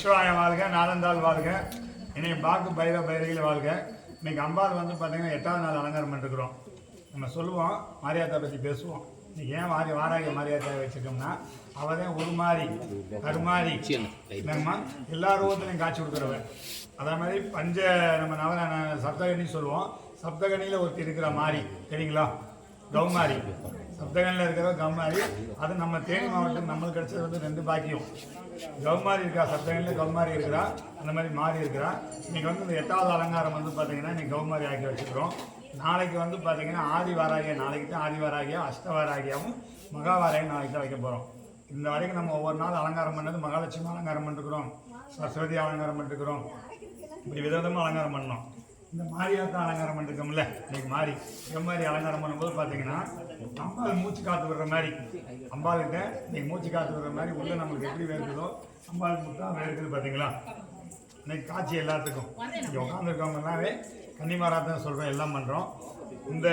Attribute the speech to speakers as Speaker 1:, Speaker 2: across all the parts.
Speaker 1: நமச்சிவாயம் வாழ்க நாலந்தாள் வாழ்க. இன்னைக்கு பாக்கு பைர பைரவியில் வாழ்க. இன்னைக்கு அம்பாள் வந்து பார்த்தீங்கன்னா எட்டாவது நாள் அலங்காரம் பண்ணிருக்கிறோம் நம்ம சொல்லுவோம் மாரியாத்தா பற்றி பேசுவோம். இன்னைக்கு ஏன் மாறி வாராகி மாரியாத்தா வச்சுருக்கோம்னா அவள் தான் உருமாறி கருமாறி நம்ம எல்லா ரூபத்திலையும் காட்சி கொடுக்குறவன் அதே மாதிரி பஞ்ச நம்ம நவ சப்தகணி சொல்லுவோம். சப்தகணியில் ஒருத்தர் இருக்கிற மாதிரி சரிங்களா கௌமாரி. சப்தகனில் இருக்கிற கௌமாரி அது நம்ம தேனி மாவட்டம் நம்மளுக்கு கிடைச்சது வந்து ரெண்டு பாக்கியம். கௌமாரி இருக்கா சப்தகனில் கௌமாரி இருக்கிறா அந்த மாதிரி மாறி இருக்கிறா இன்னைக்கு வந்து இந்த எட்டாவது அலங்காரம் வந்து பார்த்தீங்கன்னா இன்னைக்கு கௌமாரி ஆக்கி வச்சுக்கிறோம் நாளைக்கு வந்து பார்த்தீங்கன்னா ஆதிவாராகிய நாளைக்கு தான் ஆதிவாராகியா அஷ்டவாராகியாவும் மகாவாராயம் நாளைக்கு தான் வைக்க போகிறோம் இந்த வரைக்கும் நம்ம ஒவ்வொரு நாள் அலங்காரம் பண்ணது மகாலட்சுமி அலங்காரம் பண்ணிருக்கிறோம். சரஸ்வதி அலங்காரம் பண்ணிருக்கிறோம். இப்படி விதவிதமாக அலங்காரம் பண்ணோம். இந்த மாரியாத்தா அலங்காரம் பண்ணிருக்கோம்ல. இன்னைக்கு மாறி இந்த மாதிரி அலங்காரம் பண்ணும்போது பார்த்தீங்கன்னா அம்பாள் மூச்சு காத்து விடுற மாதிரி அம்பாளுக்கிட்ட இன்னைக்கு மூச்சு காத்து விடுற மாதிரி உள்ள நம்மளுக்கு எப்படி வேர்க்குதோ அம்பாள் முட்டா வேர்க்குது பார்த்தீங்களா இன்னைக்கு காட்சி எல்லாத்துக்கும். இங்கே உட்காந்துருக்கவங்கனாவே எல்லாமே கன்னிமாராத்தான் சொல்கிறோம் எல்லாம் பண்ணுறோம் இந்த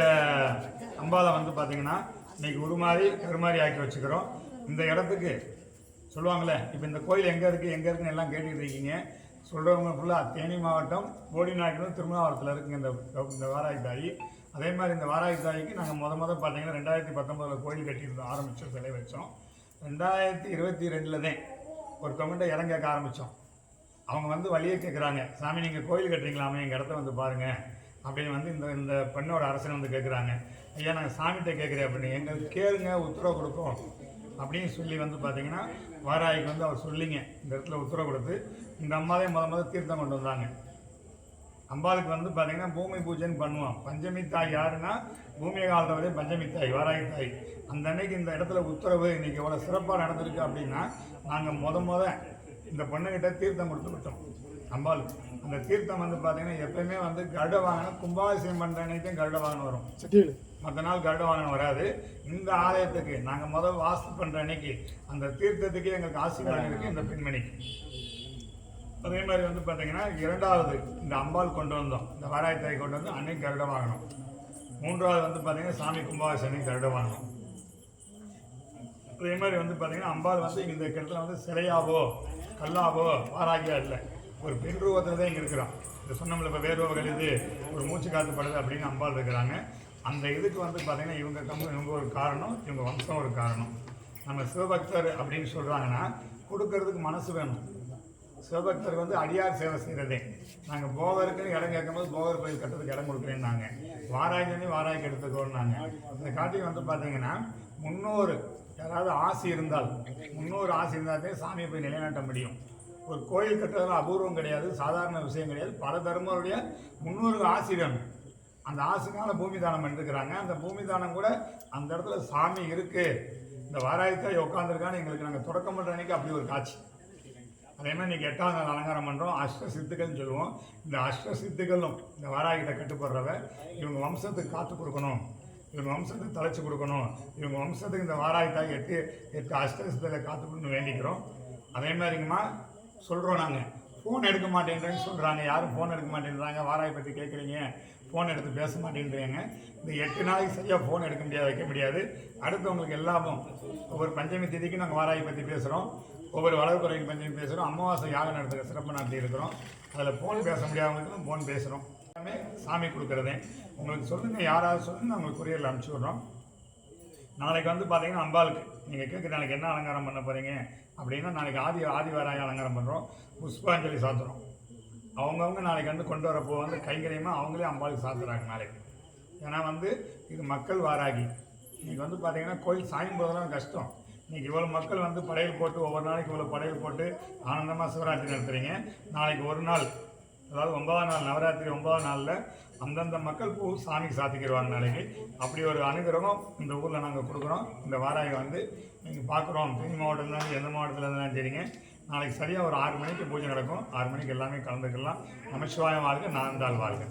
Speaker 1: அம்பாவை வந்து பார்த்தீங்கன்னா இன்னைக்கு ஒரு மாதிரி கருமாதிரி ஆக்கி வச்சுக்கிறோம். இந்த இடத்துக்கு சொல்லுவாங்களே இப்போ இந்த கோயில் எங்கே இருக்குது எங்கே இருக்குன்னு எல்லாம் கேட்டுக்கிட்டு இருக்கீங்க. சொல்கிறவங்க ஃபுல்லாக தேனி மாவட்டம் போடிநாயக்கனும் திருமணாவரத்தில் இருக்குங்க இந்த இந்த வாராகி தாயி. அதே மாதிரி இந்த வாராகி தாய்க்கு நாங்கள் முத முத பார்த்தீங்கன்னா ரெண்டாயிரத்தி பத்தொம்போதில் கோயில் கட்டியிருந்தோம் ஆரம்பித்தோம் சிலை வச்சோம். ரெண்டாயிரத்தி இருபத்தி ரெண்டில் தான் ஒரு இடம் கேட்க ஆரம்பித்தோம் அவங்க வந்து வழியே கேட்குறாங்க சாமி நீங்கள் கோயில் கட்டுறீங்களாமே எங்கள் இடத்த வந்து பாருங்கள் அப்படின்னு வந்து இந்த இந்த பெண்ணோட அரசனை வந்து கேட்குறாங்க ஐயா நாங்கள் சாமிகிட்ட கேட்குறேன் அப்படின்னு எங்களுக்கு கேளுங்க உத்தரவு கொடுப்போம். அப்படின்னு சொல்லி வந்து பார்த்தீங்கன்னா வாராய்க்கு வந்து அவர் சொல்லிங்க இந்த இடத்துல உத்தரவு கொடுத்து இந்த அம்மாவே முத முத தீர்த்தம் கொண்டு வந்தாங்க. அம்பாளுக்கு வந்து பார்த்தீங்கன்னா பூமி பூஜைன்னு பண்ணுவோம் பஞ்சமி தாய் யாருன்னா பூமி காலத்தவரே பஞ்சமி தாய் வாராகி தாய். அந்த அன்னைக்கு இந்த இடத்துல உத்தரவு இன்னைக்கு எவ்வளோ சிறப்பாக நடந்திருக்கு அப்படின்னா நாங்கள் முத முத இந்த பொண்ணுகிட்ட தீர்த்தம் கொடுத்து விட்டோம். அம்பாள். அந்த தீர்த்தம் வந்து பார்த்தீங்கன்னா எப்பயுமே வந்து கருட வாகனம் கும்பாபிஷேகம் பண்ணுற அன்னைக்கு தான் கருட வாகனம் வரும் மற்ற நாள் கருட வாகனம் வராது. இந்த ஆலயத்துக்கு நாங்கள் முதல் வாஸ்து பண்ணுற அன்னைக்கு அந்த தீர்த்தத்துக்கே எங்களுக்கு ஆசீர்வாதம் இருக்குது இந்த பெண்மணிக்கு. அதே மாதிரி வந்து பார்த்தீங்கன்னா இரண்டாவது இந்த அம்பாள் கொண்டு வந்தோம். இந்த வாராயத்தாய் கொண்டு வந்து அன்னைக்கு கருட வாகனம் மூன்றாவது வந்து பார்த்தீங்கன்னா சாமி கும்பாபிஷேகம் கருட வாகனம் அதே மாதிரி வந்து பார்த்தீங்கன்னா அம்பாள் வந்து இந்த இடத்துல வந்து சிலையாவோ கல்லாவோ வாராகியா இல்லை. ஒரு பெண் ரூபத்தில் தான் இங்கே இருக்கிறோம். இந்த சொன்னோம்ல இப்போ வேர்வகள் இது ஒரு மூச்சு காத்துப்படுது அப்படின்னு அம்பாள் இருக்கிறாங்க. அந்த இதுக்கு வந்து பார்த்திங்கன்னா இவங்க கம்பு இவங்க ஒரு காரணம் இவங்க வம்சம் ஒரு காரணம். நம்ம சிவபக்தர் அப்படின்னு சொல்கிறாங்கன்னா கொடுக்கறதுக்கு மனசு வேணும். சிவபக்தர் வந்து அடியார் சேவை செய்கிறதே நாங்கள் போகருக்குன்னு இடம் கேட்கும்போது போகர் கோயில் கட்டுறதுக்கு இடம் கொடுக்குறேன்னாங்க. வாராய்க்கு வாராய்க்கு எடுத்துக்கோன்னாங்க. இந்த காட்டி வந்து பார்த்தீங்கன்னா முன்னோர் யாராவது ஆசை இருந்தால் முன்னோர் ஆசை இருந்தாலே சாமியை போய் நிலைநாட்ட முடியும். ஒரு கோயில் கட்டுறதுலாம் அபூர்வம் கிடையாது சாதாரண விஷயம் கிடையாது. பல தர்மருடைய முன்னோர்கள் ஆசை அந்த ஆசைக்கான பூமி தானம் பண்ணிருக்கிறாங்க. அந்த பூமி தானம் கூட அந்த இடத்துல சாமி இருக்குது இந்த வாராயத்தாய் உட்காந்துருக்கான்னு எங்களுக்கு நாங்கள் தொடக்கம் பண்ணுற அன்னைக்கு அப்படி ஒரு காட்சி. அதே மாதிரி இன்னைக்கு எட்டாவது நாள் அலங்காரம் பண்ணுறோம் அஷ்ட சித்துக்கள்னு சொல்லுவோம். இந்த அஷ்ட சித்துக்களும் இந்த வாராகிட்ட கட்டுப்படுறவ இவங்க வம்சத்துக்கு காத்து கொடுக்கணும். இவங்க வம்சத்துக்கு தலைச்சு கொடுக்கணும். இவங்க வம்சத்துக்கு இந்த வாராகி எட்டு எட்டு அஷ்ட சித்தத்தை காத்து கொடுக்கணும்னு வேண்டிக்கிறோம். அதே மாதிரிங்கம்மா சொல்கிறோம் நாங்கள் ஃபோன் எடுக்க மாட்டேன்றேன்னு சொல்கிறாங்க யாரும் ஃபோன் எடுக்க மாட்டேன்றாங்க. வாராய் பற்றி கேட்குறீங்க ஃபோன் எடுத்து பேச மாட்டேன்றீங்க. இந்த எட்டு நாளைக்கு சரியாக ஃபோன் எடுக்க முடியாது வைக்க முடியாது. அடுத்து உங்களுக்கு எல்லாமும் ஒவ்வொரு பஞ்சமி தேதிக்கு நாங்கள் வாராயை பற்றி பேசுகிறோம் ஒவ்வொரு வளர்க்குறைக்கு பஞ்சமி பேசுகிறோம் அமாவாசை யாகம் நடத்துகிற சிறப்பு நடத்தி இருக்கிறோம். அதில் ஃபோன் பேச முடியாதவங்களுக்கும் ஃபோன் பேசுகிறோம் எல்லாமே சாமி கொடுக்குறதே. உங்களுக்கு சொல்லுங்கள் யாராவது சொல்லுங்கள் உங்களுக்கு குரியரில் அனுப்பிச்சி விட்றோம். நாளைக்கு வந்து பார்த்தீங்கன்னா அம்பாளுக்கு. நீங்கள் கேட்குற நாளைக்கு என்ன அலங்காரம் பண்ண போகிறீங்க அப்படின்னா நாளைக்கு ஆதி ஆதிவாராய அலங்காரம் பண்ணுறோம் புஷ்பாஞ்சலி சாத்துறோம். அவங்கவுங்க நாளைக்கு வந்து கொண்டு வரப்போ வந்து கைங்கரியமாக அவங்களே அம்பாளுக்கு சாத்துறாங்க நாளைக்கு. ஏன்னா வந்து இது மக்கள் வாராகி. இன்றைக்கி வந்து பார்த்தீங்கன்னா கோயில் சாயும் போதெல்லாம் கஷ்டம். இன்றைக்கி இவ்வளோ மக்கள் வந்து படையல் போட்டு ஒவ்வொரு நாளைக்கு இவ்வளோ படையல் போட்டு ஆனந்தமாக சிவராத்திரி நடத்துறீங்க. நாளைக்கு ஒரு நாள் அதாவது ஒன்பதாம் நாள் நவராத்திரி ஒன்பதாம் நாளில் அந்தந்த மக்கள் பூ சாமிக்கு சாத்திக்கிடுவாங்க நாளைக்கு. அப்படி ஒரு அனுகிரகம் இந்த ஊரில் நாங்கள் கொடுக்குறோம். இந்த வாராகி வந்து நீங்கள் பார்க்குறோம். தேனி மாவட்டம் தான் எந்த மாவட்டத்தில் இருந்தாலும் சரிங்க. நாளைக்கு சரியாக ஒரு ஆறு மணிக்கு பூஜை நடக்கும். ஆறு மணிக்கு எல்லாமே கலந்துக்கலாம். நமச்சிவாயம் வாழ்க நான் வாழ்க.